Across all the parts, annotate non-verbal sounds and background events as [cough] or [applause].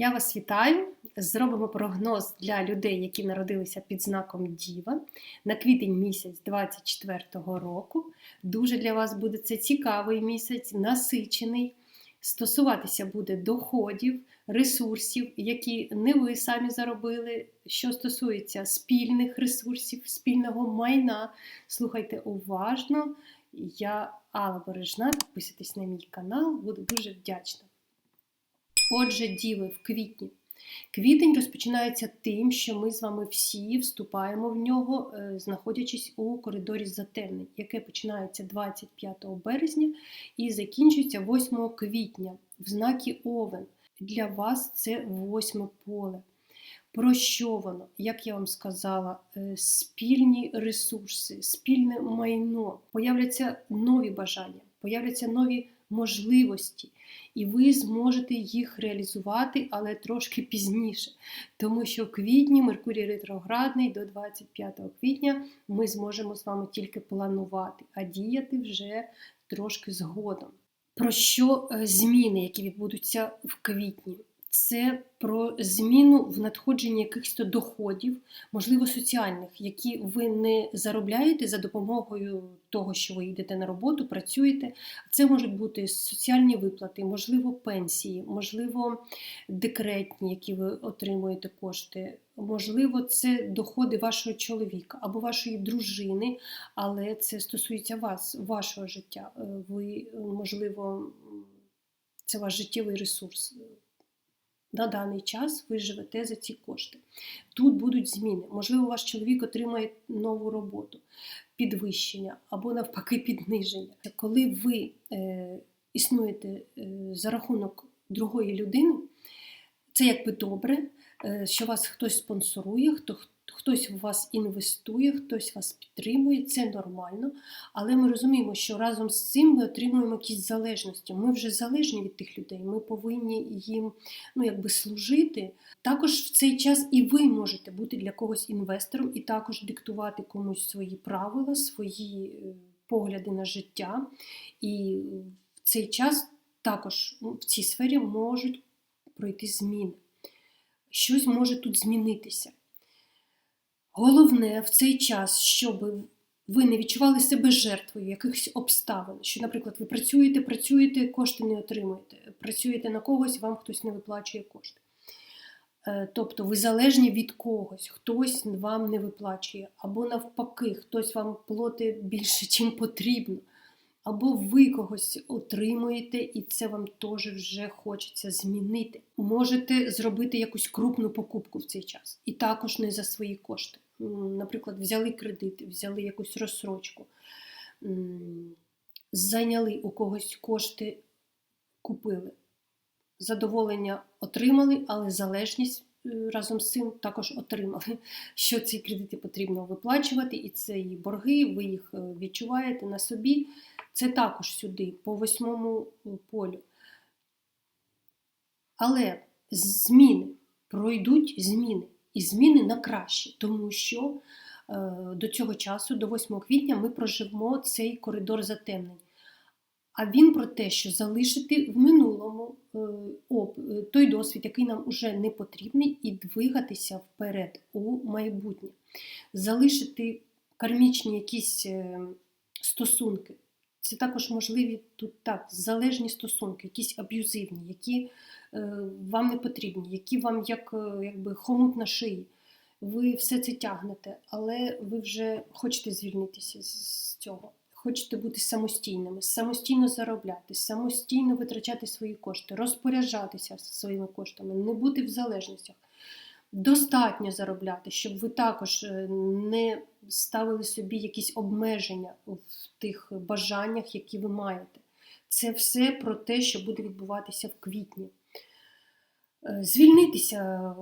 Я вас вітаю. Зробимо прогноз для людей, які народилися під знаком Діва на квітень місяць 24-го року. Дуже для вас буде це цікавий місяць, насичений. Стосуватися буде доходів, ресурсів, які не ви самі заробили. Що стосується спільних ресурсів, спільного майна, слухайте уважно. Я Алла Бережна, підписуйтесь на мій канал, буду дуже вдячна. Отже, діви в квітні. Квітень розпочинається тим, що ми з вами всі вступаємо в нього, е, знаходячись у коридорі затемнень, яке починається 25 березня і закінчується 8 квітня в знакі Овен. Для вас це восьме поле. Про що воно? Як я вам сказала, е, спільні ресурси, спільне майно, появляться нові бажання, появляться нові можливості, і ви зможете їх реалізувати, але трошки пізніше. Тому що в квітні Меркурій ретроградний до 25 квітня ми зможемо з вами тільки планувати, а діяти вже трошки згодом. Про що е, зміни, які відбудуться в квітні? Це про зміну в надходженні якихось доходів, можливо, соціальних, які ви не заробляєте за допомогою того, що ви йдете на роботу, працюєте. Це можуть бути соціальні виплати, можливо, пенсії, можливо, декретні, які ви отримуєте кошти. Можливо, це доходи вашого чоловіка або вашої дружини, але це стосується вас, вашого життя. Е, ви, можливо, це ваш життєвий ресурс на даний час ви живете за ці кошти. Тут будуть зміни. Можливо, ваш чоловік отримає нову роботу, підвищення або навпаки підниження. Коли ви е, існуєте е, за рахунок другої людини, це якби добре, е, що вас хтось спонсорує, хто хтось в вас інвестує, хтось вас підтримує, це нормально. Але ми розуміємо, що разом з цим ми отримуємо якісь залежності. Ми вже залежні від тих людей, ми повинні їм ну, якби служити. Також в цей час і ви можете бути для когось інвестором, і також диктувати комусь свої правила, свої е, погляди на життя. І в цей час також ну, в цій сфері можуть пройти зміни. Щось може тут змінитися. Головне в цей час, щоб ви не відчували себе жертвою якихось обставин, що, наприклад, ви працюєте, працюєте, кошти не отримуєте, працюєте на когось, вам хтось не виплачує кошти. Е, тобто ви залежні від когось, хтось вам не виплачує, або навпаки, хтось вам платить більше, чим потрібно. Або ви когось отримуєте, і це вам теж вже хочеться змінити. Можете зробити якусь крупну покупку в цей час, і також не за свої кошти. Наприклад, взяли кредити, взяли якусь розсрочку, зайняли у когось кошти, купили. Задоволення отримали, але залежність разом з цим також отримали, [laughs] що ці кредити потрібно виплачувати, і це і борги, ви їх е, відчуваєте на собі. Це також сюди, по восьмому е, полю. Але зміни пройдуть зміни. І зміни на краще, тому що е, до цього часу, до 8 квітня, ми проживемо цей коридор затемнень. А він про те, що залишити в минулому е, той досвід, який нам вже не потрібний, і двигатися вперед у майбутнє, залишити кармічні якісь стосунки. Це також можливі тут так, залежні стосунки, якісь аб'юзивні, які е, вам не потрібні, які вам як е, якби хомут на шиї. Ви все це тягнете, але ви вже хочете звільнитися з цього. Хочете бути самостійними, самостійно заробляти, самостійно витрачати свої кошти, розпоряджатися своїми коштами, не бути в залежностях достатньо заробляти, щоб ви також е, не ставили собі якісь обмеження в тих бажаннях, які ви маєте. Це все про те, що буде відбуватися в квітні. Е, звільнитися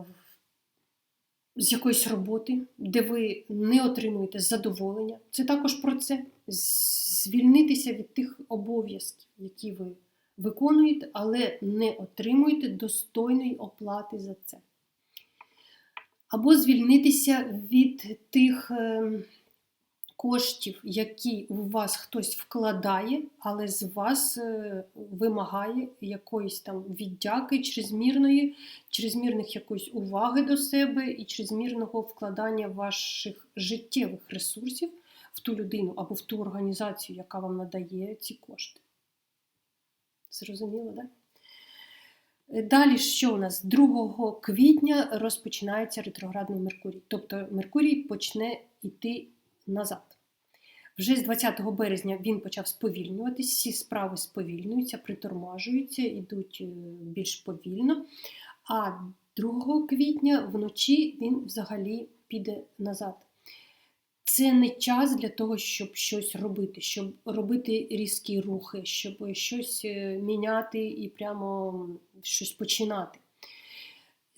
з якоїсь роботи, де ви не отримуєте задоволення. Це також про це. Звільнитися від тих обов'язків, які ви виконуєте, але не отримуєте достойної оплати за це або звільнитися від тих ем, коштів, які у вас хтось вкладає, але з вас е, вимагає якоїсь там віддяки, чрезмірної, чрезмірних якоїсь уваги до себе і чрезмірного вкладання ваших життєвих ресурсів в ту людину або в ту організацію, яка вам надає ці кошти. Зрозуміло, так? Да? Далі, що у нас? 2 квітня розпочинається ретроградний Меркурій. Тобто Меркурій почне йти назад. Вже з 20 березня він почав сповільнюватись, всі справи сповільнюються, притормажуються, йдуть е, більш повільно. А 2 квітня вночі він взагалі піде назад. Це не час для того, щоб щось робити, щоб робити різкі рухи, щоб щось е, міняти і прямо щось починати.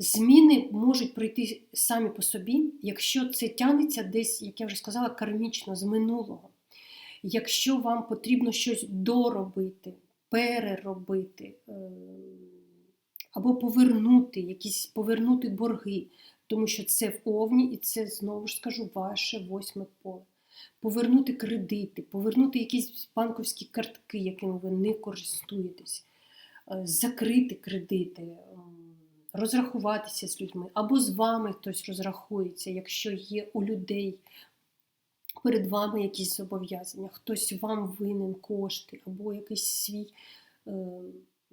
Зміни можуть пройти самі по собі, якщо це тягнеться десь, як я вже сказала, кармічно з минулого. Якщо вам потрібно щось доробити, переробити е, або повернути, якісь повернути борги, тому що це в овні, і це знову ж скажу ваше восьме поле. Повернути кредити, повернути якісь банковські картки, якими ви не користуєтесь, е, закрити кредити розрахуватися з людьми, або з вами хтось розрахується, якщо є у людей перед вами якісь зобов'язання, хтось вам винен кошти, або якийсь свій. Е,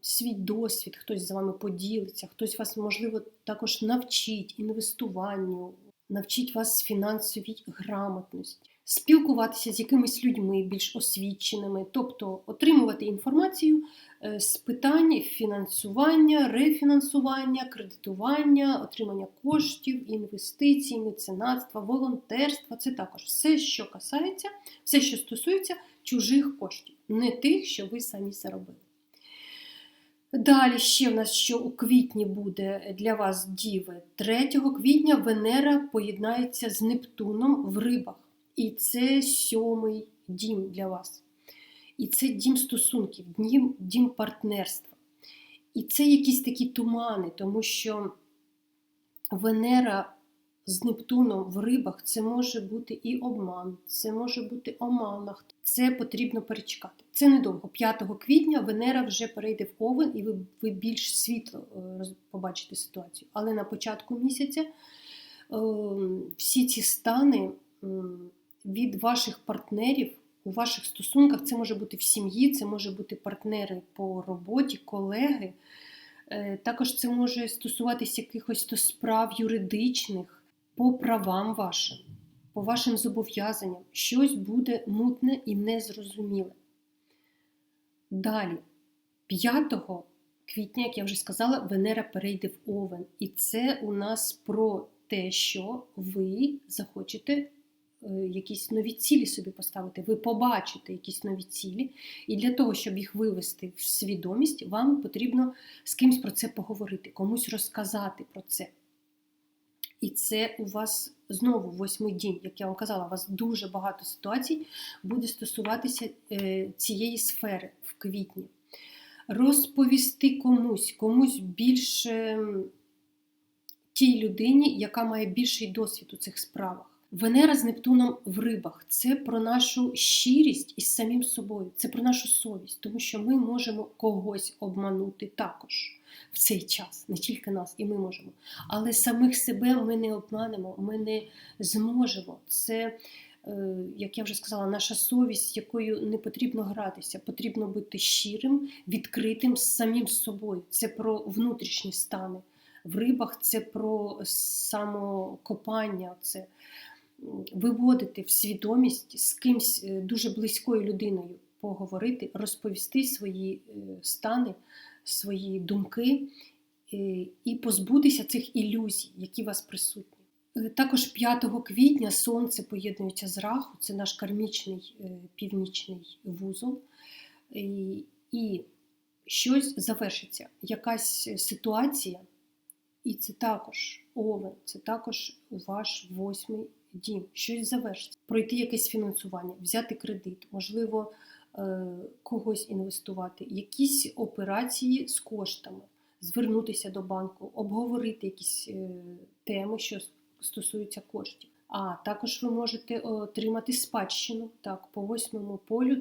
Свій досвід, хтось з вами поділиться, хтось вас, можливо, також навчить інвестуванню, навчить вас фінансовій грамотності, спілкуватися з якимись людьми більш освіченими, тобто отримувати інформацію Е, з питань фінансування, рефінансування, кредитування, отримання коштів, інвестицій, меценатства, волонтерства це також все, що касається, все, що стосується чужих коштів, не тих, що ви самі заробили. Далі ще в нас, що у квітні буде для вас діви. 3 квітня Венера поєднається з Нептуном в рибах. І це сьомий дім для вас. І це дім стосунків, дім, дім партнерства. І це якісь такі тумани, тому що Венера з Нептуном в рибах це може бути і обман, це може бути оманах. Це потрібно перечекати. Це недовго. 5 квітня Венера вже перейде в Овен, і ви, ви більш світло е, побачите ситуацію. Але на початку місяця е, всі ці стани від ваших партнерів у ваших стосунках це може бути в сім'ї, це може бути партнери по роботі, колеги. Е, також це може стосуватися якихось справ юридичних, по правам вашим, по вашим зобов'язанням. Щось буде мутне і незрозуміле. Далі, 5 квітня, як я вже сказала, Венера перейде в Овен. І це у нас про те, що ви захочете якісь нові цілі собі поставити, ви побачите якісь нові цілі, і для того, щоб їх вивести в свідомість, вам потрібно з кимось про це поговорити, комусь розказати про це. І це у вас знову восьмий день, як я вам казала, у вас дуже багато ситуацій буде стосуватися е, цієї сфери в квітні. Розповісти комусь, комусь більше тій людині, яка має більший досвід у цих справах. Венера з Нептуном в рибах це про нашу щирість із самим собою, це про нашу совість, тому що ми можемо когось обманути також в цей час, не тільки нас, і ми можемо. Але самих себе ми не обманемо, ми не зможемо. Це, е, як я вже сказала, наша совість, якою не потрібно гратися, потрібно бути щирим, відкритим з самим собою. Це про внутрішні стани. В рибах це про самокопання. це виводити в свідомість з кимсь е, дуже близькою людиною поговорити, розповісти свої е, стани, свої думки е, і позбутися цих ілюзій, які вас присутні. Також 5 квітня сонце поєднується з раху, це наш кармічний північний вузол. І щось завершиться, якась ситуація, і це також овен, це також ваш восьмий дім, щось завершити, пройти якесь фінансування, взяти кредит, можливо, е, когось інвестувати, якісь операції з коштами, звернутися до банку, обговорити якісь е, теми, що стосуються коштів. А також ви можете отримати спадщину. Так, по восьмому полю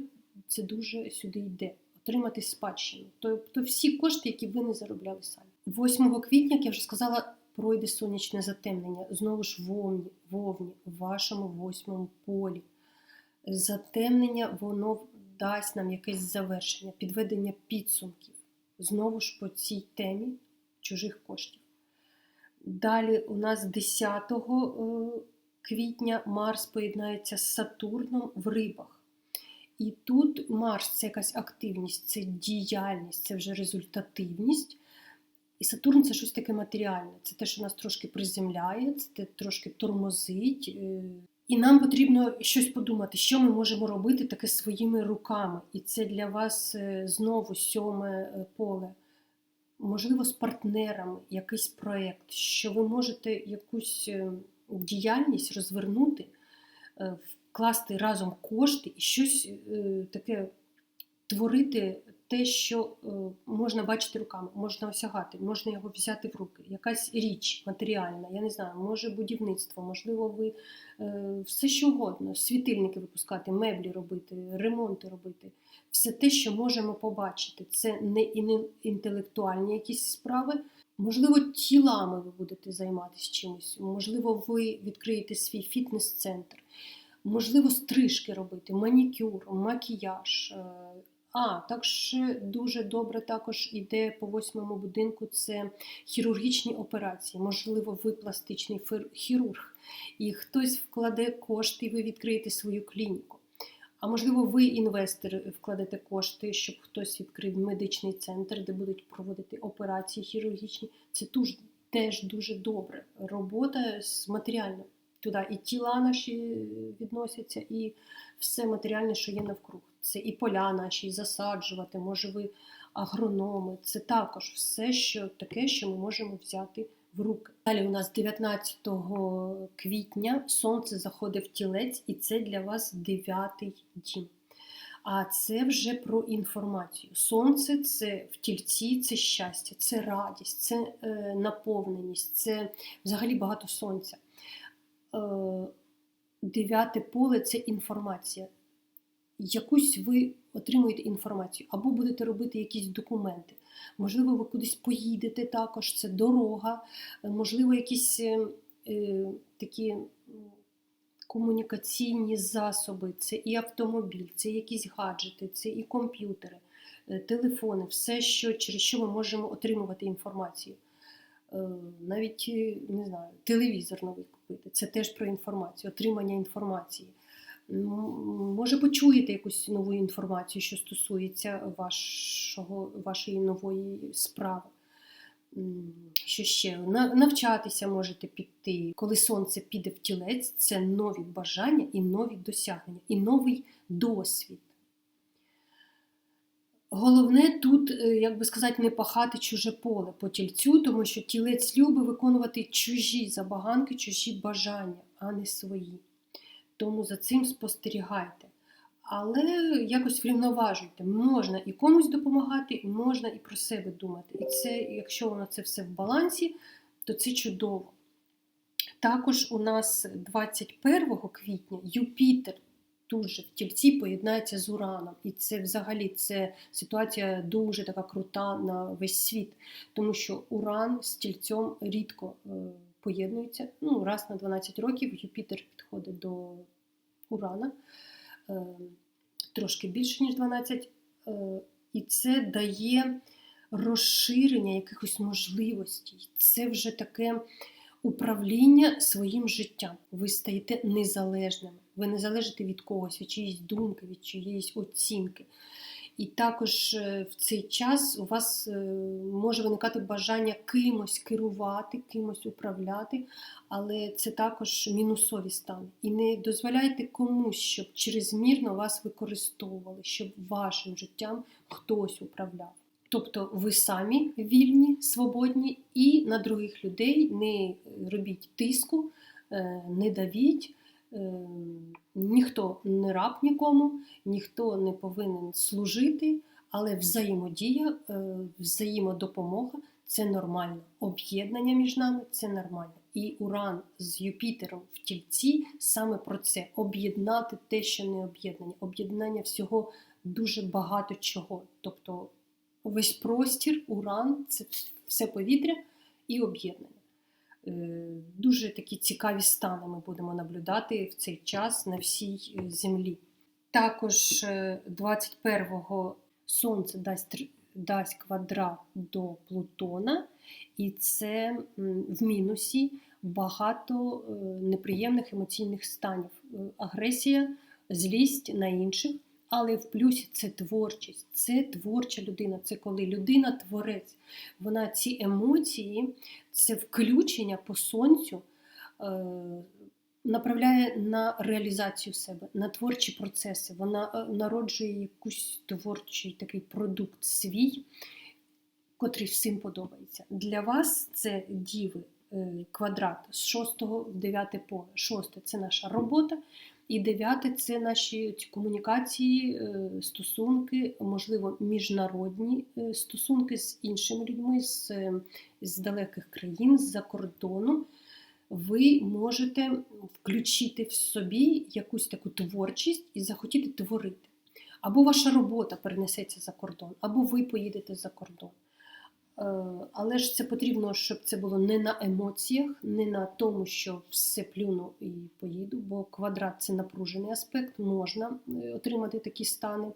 це дуже сюди йде. Отримати спадщину. Тобто всі кошти, які ви не заробляли самі. 8 квітня, як я вже сказала, пройде сонячне затемнення. Знову ж вовні, вовні в вашому восьмому полі. Затемнення воно дасть нам якесь завершення, підведення підсумків. Знову ж по цій темі чужих коштів. Далі у нас 10 квітня Марс поєднається з Сатурном в рибах. І тут Марс це якась активність, це діяльність, це вже результативність. І Сатурн це щось таке матеріальне. Це те, що нас трошки приземляє, це те, трошки тормозить. І нам потрібно щось подумати, що ми можемо робити таке своїми руками. І це для вас е, знову сьоме е, поле. Можливо, з партнерами якийсь проєкт, що ви можете якусь е, діяльність розвернути, вкласти разом кошти і щось таке творити те, що е, можна бачити руками, можна осягати, можна його взяти в руки. Якась річ матеріальна, я не знаю, може будівництво, можливо, ви е, все що угодно, світильники випускати, меблі робити, ремонти робити. Все те, що можемо побачити, це не інтелектуальні якісь справи. Можливо, тілами ви будете займатися чимось, можливо, ви відкриєте свій фітнес-центр, можливо, стрижки робити, манікюр, макіяж. Е, а, також дуже добре також іде по восьмому будинку це хірургічні операції. Можливо, ви пластичний хірург, і хтось вкладе кошти, і ви відкриєте свою клініку. А можливо, ви інвестор вкладете кошти, щоб хтось відкрив медичний центр, де будуть проводити операції хірургічні. Це теж дуже добре. Робота з матеріальним. Туди і тіла наші відносяться, і все матеріальне, що є навкруг це і поля наші, і засаджувати, може ви агрономи. Це також все, що таке, що ми можемо взяти в руки. Далі у нас 19 квітня сонце заходить в тілець, і це для вас дев'ятий дім. А це вже про інформацію. Сонце це в тільці, це щастя, це радість, це е, наповненість, це взагалі багато сонця. Е, Дев'яте поле це інформація якусь ви отримуєте інформацію, або будете робити якісь документи. Можливо, ви кудись поїдете також, це дорога, е, можливо, якісь е, е, такі комунікаційні засоби, це і автомобіль, це якісь гаджети, це і комп'ютери, е, телефони, все, що, через що ми можемо отримувати інформацію. Е, навіть не знаю, телевізор новий купити. Це теж про інформацію, отримання інформації. Може, почуєте якусь нову інформацію, що стосується вашого, вашої нової справи. Що ще? Навчатися можете піти. Коли сонце піде в тілець, це нові бажання і нові досягнення, і новий досвід. Головне тут, е, як би сказати, не пахати чуже поле по тільцю, тому що тілець любить виконувати чужі забаганки, чужі бажання, а не свої. Тому за цим спостерігайте. Але якось врівноважуйте. Можна і комусь допомагати, і можна і про себе думати. І це, якщо воно це все в балансі, то це чудово. Також у нас 21 квітня Юпітер дуже в тільці поєднається з Ураном. І це взагалі це ситуація дуже така крута на весь світ, тому що Уран з тільцем рідко е, поєднуються. Ну, раз на 12 років Юпітер підходить до Урана е, трошки більше, ніж 12. Е, і це дає розширення якихось можливостей. Це вже таке управління своїм життям. Ви стаєте незалежними. Ви не залежите від когось, від чиїсь думки, від чиєїсь оцінки. І також е, в цей час у вас е, може виникати бажання кимось керувати, кимось управляти, але це також мінусові стани. І не дозволяйте комусь, щоб чрезмірно вас використовували, щоб вашим життям хтось управляв. Тобто ви самі вільні, свободні, і на других людей не робіть тиску, е, не давіть. Ем, ніхто не раб нікому, ніхто не повинен служити, але взаємодія, е, взаємодопомога це нормально. Об'єднання між нами це нормально. і Уран з Юпітером в тільці саме про це об'єднати те, що не об'єднання, об'єднання всього дуже багато чого. Тобто весь простір, уран це все повітря і об'єднання. Е, Дуже такі цікаві стани ми будемо наблюдати в цей час на всій е, землі. Також е, 21-го сонце дасть, дасть квадрат до Плутона, і це в мінусі багато е, неприємних емоційних станів. Е, Агресія, злість на інших, але в плюсі це творчість, це творча людина. Це коли людина творець. Вона ці емоції, це включення по сонцю е, направляє на реалізацію себе, на творчі процеси. Вона е, народжує якийсь творчий такий продукт свій, котрий всім подобається. Для вас це діви е, квадрат з 6 в 9 поле. Шосте це наша робота. І дев'яте це наші ці комунікації, е, стосунки, можливо, міжнародні е, стосунки з іншими людьми з, з далеких країн, з-за кордону. Ви можете включити в собі якусь таку творчість і захотіти творити. Або ваша робота перенесеться за кордон, або ви поїдете за кордон. Е, Але ж це потрібно, щоб це було не на емоціях, не на тому, що все плюну і поїду, бо квадрат це напружений аспект, можна е, отримати такі стани.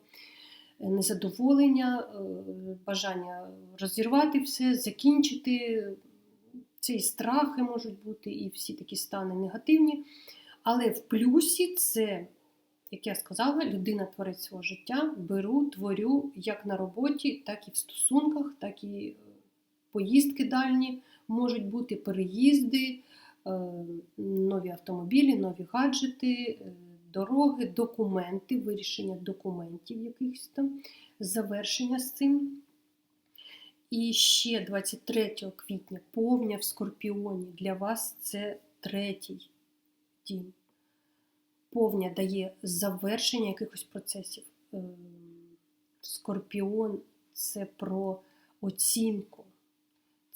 Е, Незадоволення, бажання розірвати все, закінчити. Це і страхи можуть бути, і всі такі стани негативні. Але в плюсі це, як я сказала, людина творить свого життя, беру, творю як на роботі, так і в стосунках, так і поїздки дальні можуть бути, переїзди, е, нові автомобілі, нові гаджети, е, дороги, документи, вирішення документів якихось там, завершення з цим. І ще 23 квітня повня в Скорпіоні. Для вас це третій дім. Повня дає завершення якихось процесів. Ем, Скорпіон це про оцінку.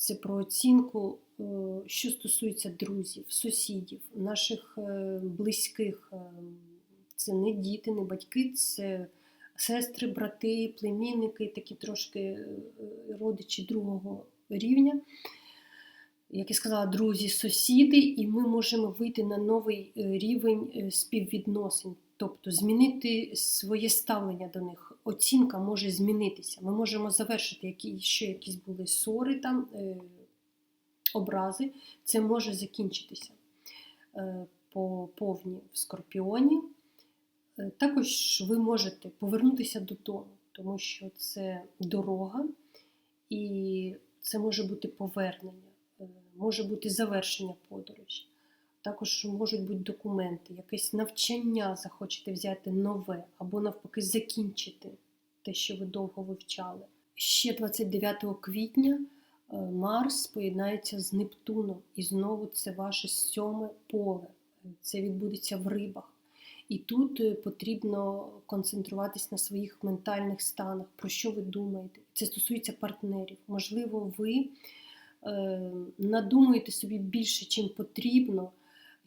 Це про оцінку, е, що стосується друзів, сусідів, наших е, близьких. Ем, Це не діти, не батьки, це сестри, брати, племінники, такі трошки е, родичі другого рівня. Як я сказала, друзі, сусіди, і ми можемо вийти на новий е, рівень е, співвідносин, тобто змінити своє ставлення до них. Оцінка може змінитися. Ми можемо завершити які, ще якісь були ссори, там, е, образи. Це може закінчитися е, по повні в скорпіоні. Е, Також ви можете повернутися додому, тому що це дорога, і це може бути повернення, е, може бути завершення подорожі. Також можуть бути документи, якесь навчання захочете взяти нове, або навпаки закінчити те, що ви довго вивчали. Ще 29 квітня е, Марс поєднається з Нептуном, і знову це ваше сьоме поле. Це відбудеться в рибах. І тут е, потрібно концентруватись на своїх ментальних станах, про що ви думаєте. Це стосується партнерів. Можливо, ви е, надумуєте собі більше, чим потрібно,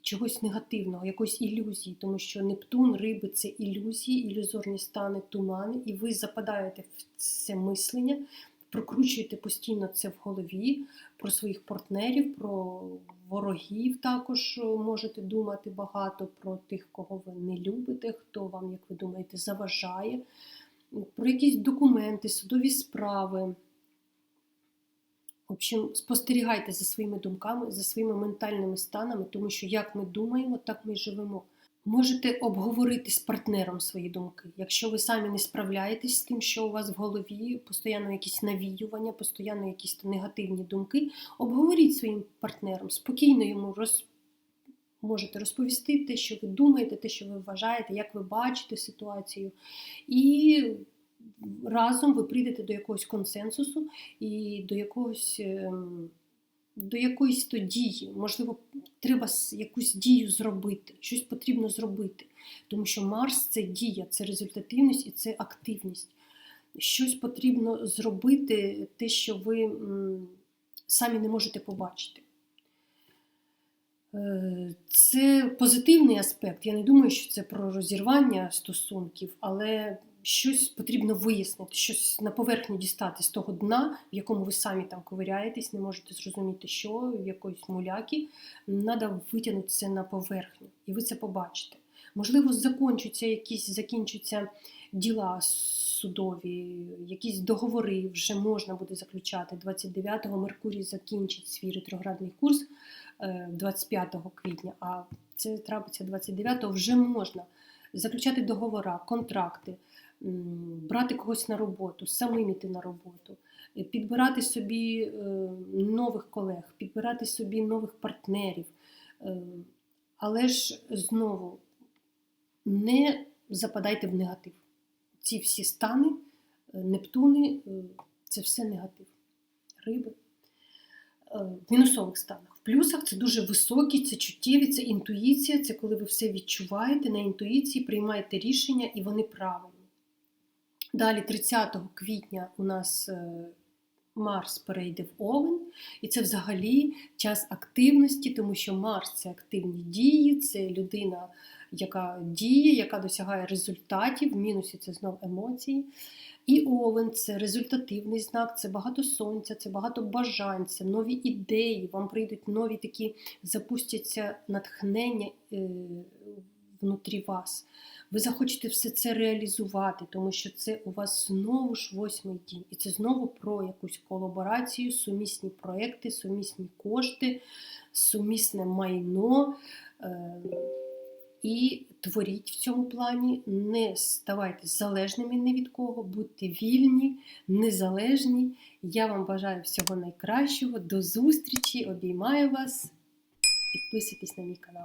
чогось негативного, якоїсь ілюзії, тому що Нептун, риби це ілюзії, ілюзорні стани, тумани, і ви западаєте в це мислення, прокручуєте постійно це в голові про своїх партнерів, про ворогів також можете думати багато про тих, кого ви не любите, хто вам, як ви думаєте, заважає, про якісь документи, судові справи. В общем, спостерігайте за своїми думками, за своїми ментальними станами, тому що як ми думаємо, так ми й живемо. Можете обговорити з партнером свої думки. Якщо ви самі не справляєтесь з тим, що у вас в голові, постійно якісь навіювання, постійно якісь негативні думки, обговоріть своїм партнером, спокійно йому роз... можете розповісти те, що ви думаєте, те, що ви вважаєте, як ви бачите ситуацію. І разом ви прийдете до якогось консенсусу і до якогось. ем, До якоїсь то дії, можливо, треба якусь дію зробити, щось потрібно зробити. Тому що Марс це дія, це результативність і це активність. Щось потрібно зробити, те, що ви самі не можете побачити. Е, Це позитивний аспект. Я не думаю, що це про розірвання стосунків, але щось потрібно вияснити, щось на поверхню дістати з того дна, в якому ви самі там ковиряєтесь, не можете зрозуміти, що в якоїсь муляки. Треба витягнути це на поверхню, і ви це побачите. Можливо, закінчуться якісь закінчуться діла судові, якісь договори вже можна буде заключати. 29-го Меркурій закінчить свій ретроградний курс е, 25 квітня, а це трапиться 29-го, вже можна заключати договори, контракти, брати когось на роботу, самим іти на роботу, е, підбирати собі е, нових колег, підбирати собі нових партнерів. Е, Але ж знову не западайте в негатив. Ці всі стани, Нептуни це все негатив. Риби. В мінусових станах. В плюсах це дуже високі, це чуттєві, це інтуїція, це коли ви все відчуваєте на інтуїції, приймаєте рішення і вони правильні. Далі, 30 квітня, у нас е, Марс перейде в Овен, і це взагалі час активності, тому що Марс це активні дії, це людина, яка діє, яка досягає результатів. В мінусі це знов емоції. І Овен це результативний знак, це багато сонця, це багато бажань, це нові ідеї. Вам прийдуть нові такі, запустяться натхнення е, внутрі вас. Ви захочете все це реалізувати, тому що це у вас знову ж восьмий дім. І це знову про якусь колаборацію, сумісні проекти, сумісні кошти, сумісне майно. Е, і творіть в цьому плані, не ставайте залежними ні від кого, будьте вільні, незалежні. Я вам бажаю всього найкращого. До зустрічі, обіймаю вас. Підписуйтесь на мій канал.